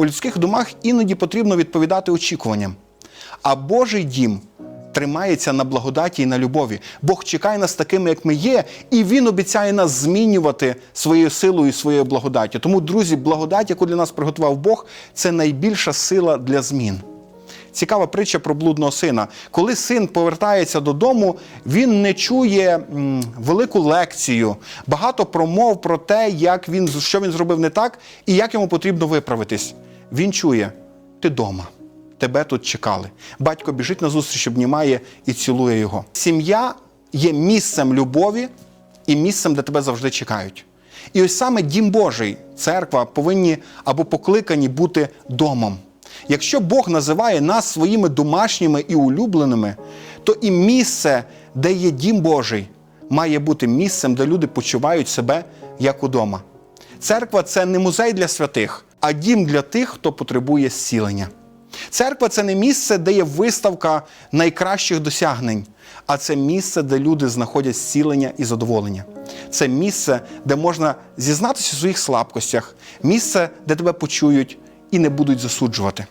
У людських домах іноді потрібно відповідати очікуванням. А Божий дім тримається на благодаті і на любові. Бог чекає нас такими, як ми є, і Він обіцяє нас змінювати своєю силою і своєю благодаттю. Тому, друзі, благодать, яку для нас приготував Бог, це найбільша сила для змін. Цікава притча про блудного сина. Коли син повертається додому, він не чує велику лекцію, багато промов про те, як він, що він зробив не так і як йому потрібно виправитись. Він чує: ти дома, тебе тут чекали. Батько біжить на зустріч, обнімає і цілує його. Сім'я є місцем любові і місцем, де тебе завжди чекають. І ось саме дім Божий, церква повинні або покликані бути домом. Якщо Бог називає нас своїми домашніми і улюбленими, то і місце, де є дім Божий, має бути місцем, де люди почувають себе як удома. Церква це не музей для святих, а дім для тих, хто потребує зцілення. Церква це не місце, де є виставка найкращих досягнень, а це місце, де люди знаходять зцілення і задоволення. Це місце, де можна зізнатися у своїх слабкостях, місце, де тебе почують і не будуть засуджувати.